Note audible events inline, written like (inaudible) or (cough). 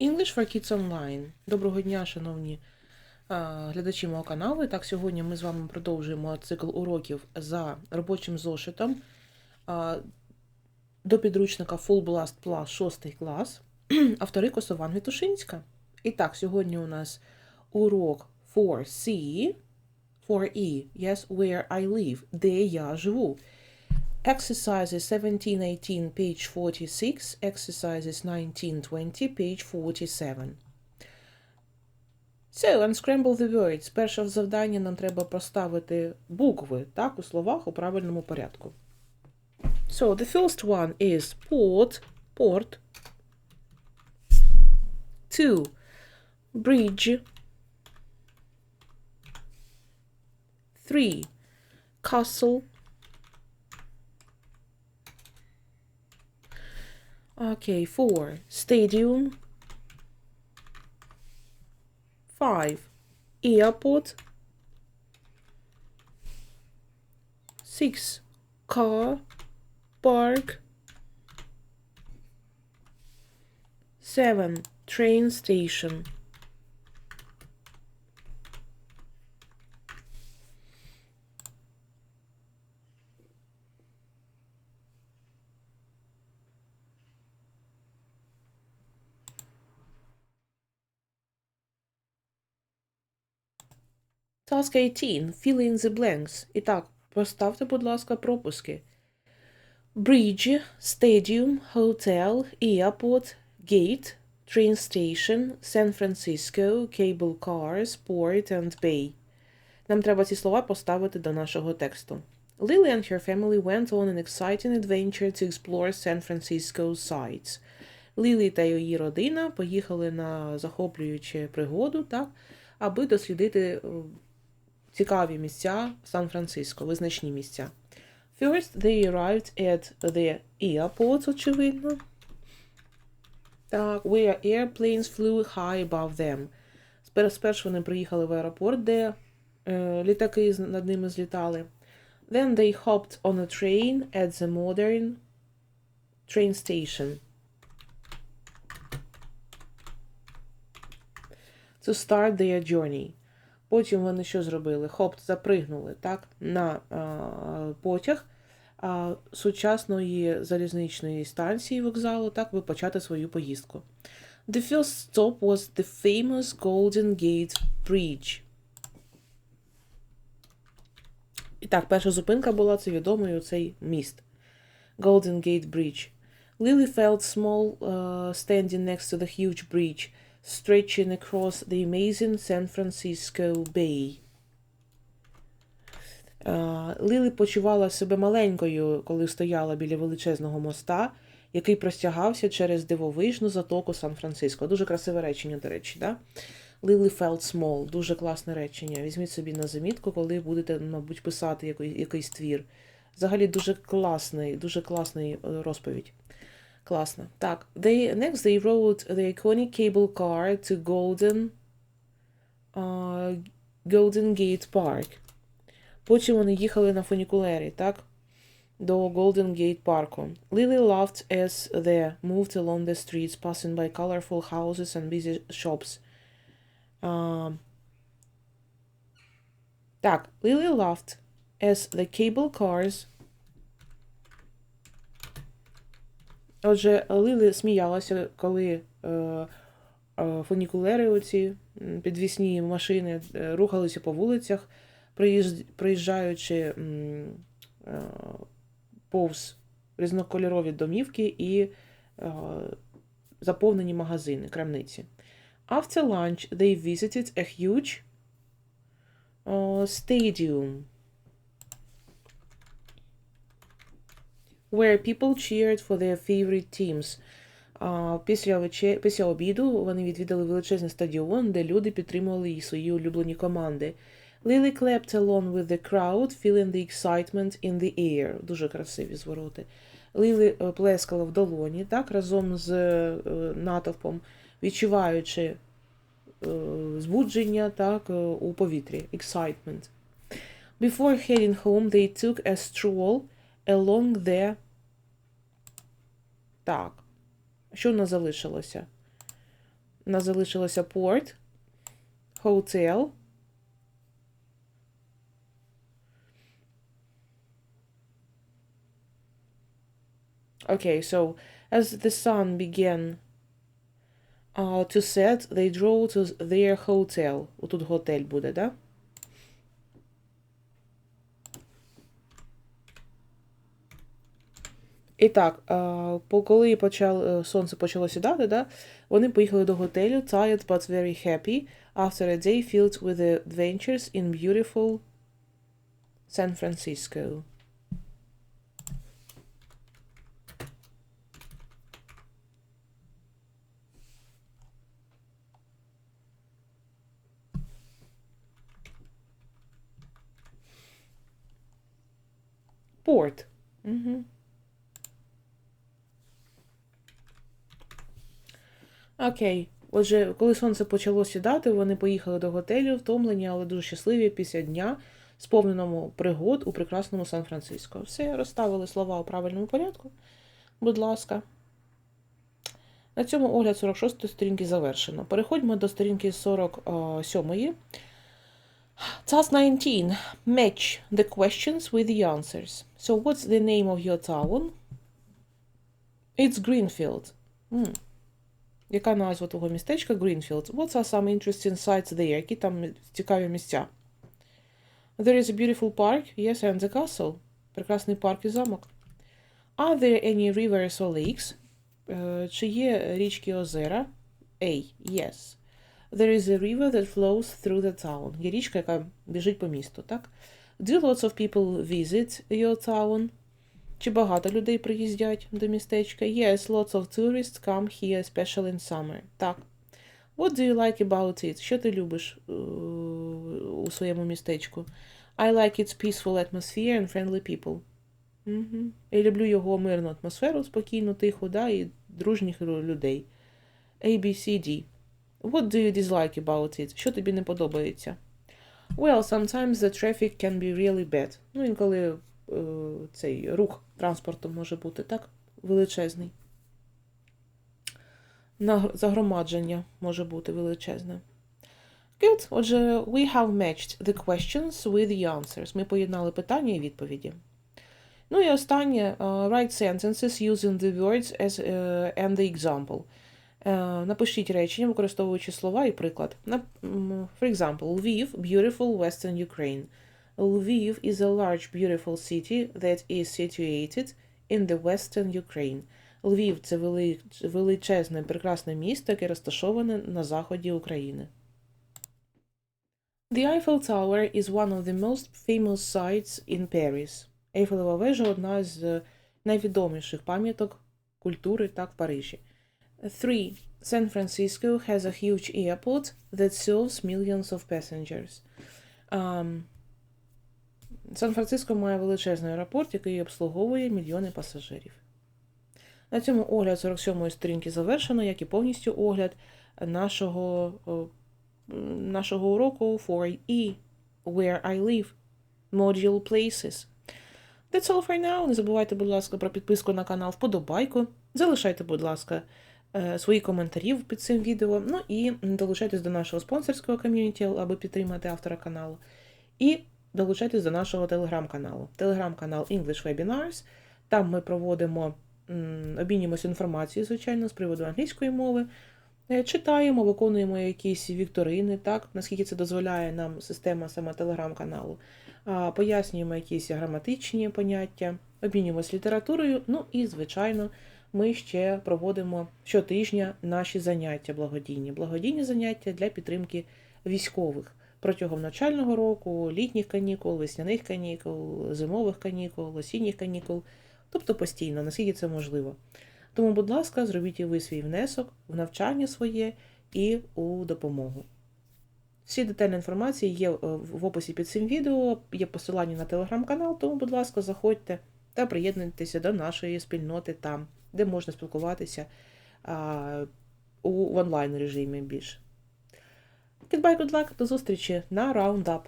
English for Kids Online. Доброго дня, шановні глядачі мого каналу. Так, сьогодні ми з вами продовжуємо цикл уроків за робочим зошитом до підручника Full Blast Plus 6 клас. (clears throat) Автори Косован Вітушинська. І так, сьогодні у нас урок 4C, 4E, yes, where I live, де я живу. Exercises 17-18, page 46, exercises 19-20, page 47. So, unscramble the words. Перше завдання нам треба проставити букви, так, у словах у правильному порядку. So, the first one is port, port. Two, bridge. Three, castle. Okay, four. Stadium. Five. Airport. Six. Car. Park. Seven. Train station. Task 18. Fill in the blanks. І так, поставте, будь ласка, пропуски. Bridge, stadium, hotel, airport, gate, train station, San Francisco, cable cars, port and bay. Нам треба ці слова поставити до нашого тексту. Lily and her family went on an exciting adventure to explore San Francisco's sights. Лілі та її родина поїхали на захоплюючу пригоду, так, аби дослідити е, цікаві місця Сан-Франциско, визначні місця. First, they arrived at the airport, очевидно. Так, where airplanes flew high above them. Спер- Спершу вони приїхали в аеропорт, де е, літаки над ними злітали. Then they hopped on a train at the modern train station. To start their journey. Потім вони що зробили? Хоп, запригнули так, на а, потяг а, сучасної залізничної станції вокзалу, так, аби почати свою поїздку. The first stop was the famous Golden Gate Bridge. І так, перша зупинка була це відомий оцей міст. Golden Gate Bridge. Lily felt small uh, standing next to the huge bridge, stretching across the amazing San Francisco Bay. Лілі почувала себе маленькою, коли стояла біля величезного моста, який простягався через дивовижну затоку Сан-Франциско. Дуже красиве речення, до речі, да? Lily felt small. Дуже класне речення. Візьміть собі на замітку, коли будете, мабуть, писати якийсь твір. Взагалі дуже класний, дуже класний е, розповідь. Класно. Так, they, next they rode the iconic cable car to Golden, uh, Golden Gate Park. Потім вони їхали на фунікулері, так? До Golden Gate парку. Lily laughed as they moved along the streets, passing by colorful houses and busy shops. Uh, так, Lily laughed as the cable cars Отже, Лили сміялася, коли е, е, фунікулери, оці підвісні машини е, рухалися по вулицях, проїжджаючи е, повз різнокольорові домівки і заповнені магазини, крамниці. After lunch, they visited a huge stadium. Where people cheered for their favorite teams. Після, вече... Після обіду вони відвідали величезний стадіон, де люди підтримували їх свої улюблені команди. Lily clapped along with the crowd, feeling the excitement in the air. Дуже красиві звороти. Лілі е, плескала в долоні, так, разом з е, натовпом, відчуваючи е, збудження так, у повітрі. Excitement. Before heading home, they took a stroll along the... Так. Що в нас залишилося? У нас залишилося port, hotel. Okay, so as the sun began uh, to set, they drove to their hotel. Отут готель буде, да? І так, е, по- коли почало, сонце почало сідати, да, вони поїхали до готелю tired but very happy after a day filled with adventures in beautiful San Francisco. Порт. Угу. Окей. Отже, коли сонце почало сідати, вони поїхали до готелю, втомлені, але дуже щасливі після дня, сповненому пригод у прекрасному Сан-Франциско. Все, розставили слова у правильному порядку. Будь ласка. На цьому огляд 46 сторінки завершено. Переходьмо до сторінки 47. Task 19. Match the questions with the answers. So, what's the name of your town? It's Greenfield. М. Яка назва того містечка? Greenfield. What are some interesting sites there? Які там цікаві місця? There is a beautiful park. Yes, and the castle. Прекрасний парк і замок. Are there any rivers or lakes? Е, Чи є річки озера? A. Yes. There is a river that flows through the town. Є річка, яка біжить по місту, так? Do lots of people visit your town? Чи багато людей приїздять до містечка? Yes, lots of tourists come here, especially in summer. Так. What do you like about it? Що ти любиш е, у своєму містечку? I like its peaceful atmosphere and friendly people. Угу. Я люблю його мирну атмосферу, спокійну, тиху, да, і дружніх людей. A, B, C, D. What do you dislike about it? Що тобі не подобається? Well, sometimes the traffic can be really bad. Ну, інколи е, цей рух транспорту може бути так величезний. Загромадження може бути величезне. Good. Отже, we have matched the questions with the answers. Ми поєднали питання і відповіді. Ну і останнє. uh, write sentences using the words as uh, and the example. Е, Напишіть речення, використовуючи слова і приклад. For example, Lviv, beautiful western Ukraine. Lviv is a large, beautiful city that is situated in the western Ukraine. Львів – це величезне, прекрасне місто, яке розташоване на заході України. The Eiffel Tower is one of the most famous sites in Paris. Ейфелева вежа – одна з найвідоміших пам'яток культури так в Парижі. 3. San Francisco has a huge airport that serves millions of passengers. Um, Сан-Франциско має величезний аеропорт, який обслуговує мільйони пасажирів. На цьому огляд 47-ї сторінки завершено, як і повністю огляд нашого, нашого уроку 4E Where I Live Module Places. That's all for now. Не забувайте, будь ласка, про підписку на канал, вподобайку. Залишайте, будь ласка, е, свої коментарі під цим відео. Ну і долучайтесь до нашого спонсорського ком'юніті, аби підтримати автора каналу. І долучайтесь до нашого телеграм-каналу. Телеграм-канал English Webinars. Там ми проводимо, обмінюємося інформацією, звичайно, з приводу англійської мови. Е, Читаємо, виконуємо якісь вікторини, так, наскільки це дозволяє нам система саме телеграм-каналу. Пояснюємо якісь граматичні поняття, обмінюємося літературою. Ну і, звичайно, ми ще проводимо щотижня наші заняття благодійні. Благодійні заняття для підтримки військових протягом навчального року, літніх канікул, весняних канікул, зимових канікул, осінніх канікул, тобто постійно, наскільки це можливо. Тому, будь ласка, зробіть і ви свій внесок в навчання своє і у допомогу. Всі детальні інформації є е, в описі під цим відео, є посилання на телеграм-канал, тому, будь ласка, заходьте та приєднуйтеся до нашої спільноти там, де можна спілкуватися а, у в онлайн режимі більше. Goodbye, good до зустрічі на Roundup!